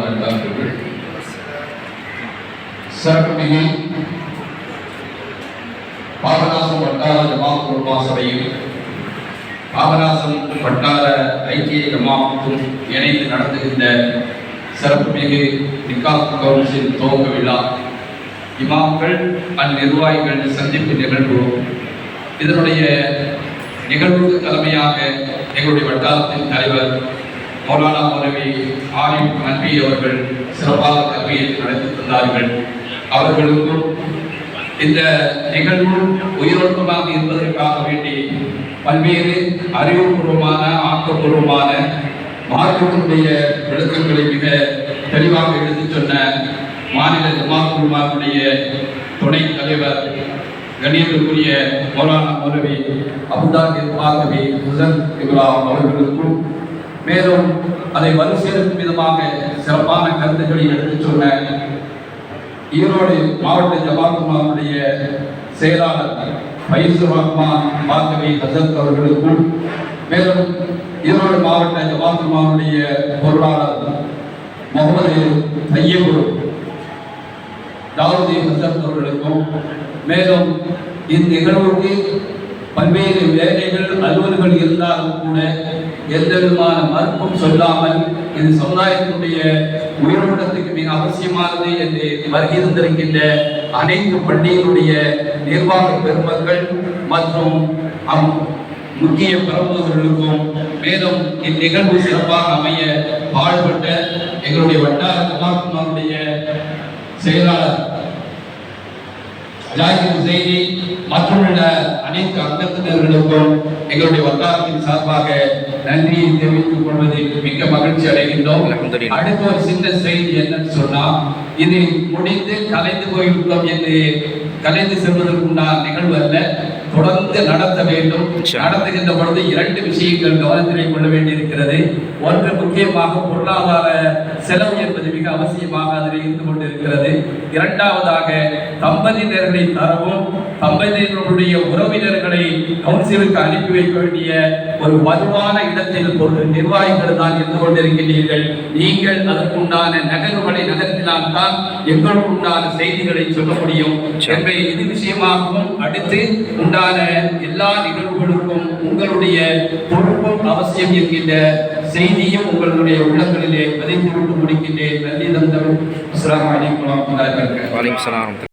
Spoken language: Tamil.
வரலாற்றுகள் சிறப்புமிகு பாபநாசம் வட்டார ஜமா குருமா சபையும் பாபநாசம் வட்டார ஐக்கிய ஜமாத்தும் இணைந்து நடத்துகின்ற சிறப்புமிகு நிக்காப் கவுன்சில் துவக்க விழா. இமாம்கள் அந்நிர்வாகிகள் சந்திப்பு நிகழ்வு இதனுடைய நிகழ்வுக்கு தலைமையாக எங்களுடைய வட்டாரத்தின் தலைவர் மௌலானா மௌலவி ஆரிஃப் அன்பி அவர்கள் சிறப்பாக கல்வியை நடத்தி தந்தார்கள். அவர்களுக்கும் இந்த நிகழ்வு உயிரோட்டமாக இருப்பதற்காக வேண்டி பல்வேறு அறிவுபூர்வமான ஆக்கப்பூர்வமான மார்க்கத்தினுடைய விளக்கங்களை மிக தெளிவாக எடுத்துச் சொன்ன மாநில ஜமாத் துணை தலைவர் கண்ணியத்திற்குரிய மௌலானா மௌலவி அபுதாகிர் ஆகவே முதல் இப்ராஹிம் அவர்களுக்கும் மேலும் அதை வலு சேர்க்கும் விதமாக சிறப்பான கருத்துக்களை எடுத்துச் சொன்ன ஈரோடு மாவட்ட ஜபாக்குமாருடைய செயலாளர் பைசு ரஹ்மான் பாகவி ஹசத் அவர்களுக்கும் மேலும் ஈரோடு மாவட்ட ஜபாக்குமாருடைய பொருளாளர் முகமது தையபு தாவூதி ஹசத் அவர்களுக்கும் மேலும் இந்நிகழ்வுக்கு பல்வேறு வேலைகள் அலுவல்கள் இருந்தாலும் கூட எந்த விதமான மறுப்பும் சொல்லாமல் இது சமுதாயத்தினுடைய உயர்மட்டத்துக்கு மிக அவசியமானது என்று வருகை தந்திருக்கின்ற அனைத்து பள்ளிகளுடைய நிர்வாக பெருமக்கள் மற்றும் அம் முக்கிய பிரமுகர்களுக்கும் மேலும் இந்நிகழ்வு சிறப்பாக அமைய பாடுபட்ட எங்களுடைய வட்டார கலாக்குமாருடைய செயலாளர் ஜாகிர் செய்தி மற்றுள்ள அனைத்து அங்கத்தினர்களுக்கும் எங்களுடைய வட்டாரத்தின் சார்பாக நன்றியை தெரிவித்துக் கொள்வதில் மிக்க மகிழ்ச்சி அடைகின்றோம். அடுத்த ஒரு சின்ன செய்தி என்னன்னு சொன்னா இது முடிந்து கலைந்து போய்விட்டோம் என்று கலைந்து செல்வதற்குண்டான நிகழ்வு அல்ல தொடர்ந்து நடத்த வேண்டும். நடத்துகின்ற பொழுது இரண்டு விஷயங்கள் கவனத்திலே கொள்ள வேண்டியிருக்கிறது. ஒன்று முக்கியமாக பொருளாதார செலவு என்பது மிக அவசியமாக அதில் இருந்து கொண்டிருக்கிறது. இரண்டாவதாக தம்பதியினர்களை தரவும் தம்பதியினருடைய உறவினர்களை கவுன்சிலுக்கு அனுப்பி வைக்க வேண்டிய ஒரு வலுவான இடத்தில் நிர்வாகிகள் தான் இருந்து கொண்டிருக்கின்றீர்கள். நீங்கள் அதற்குண்டான நகர்வுகளை நகர்த்தினால்தான் எங்களுக்கு உண்டான செய்திகளை சொல்ல முடியும். எனவே இது விஷயமாகவும் அடுத்து உண்டான எல்லா நிகழ்வுகளுக்கும் உங்களுடைய பொறுப்பும் அவசியம் என்கின்ற செய்தியும் உங்களுடைய உள்ளங்களிலே விதைத்து விட்டு முடிக்கின்றேன். நன்றி தந்தம் அஸ்லாம் அலைக்கும் வலைக்கம் சலாம்.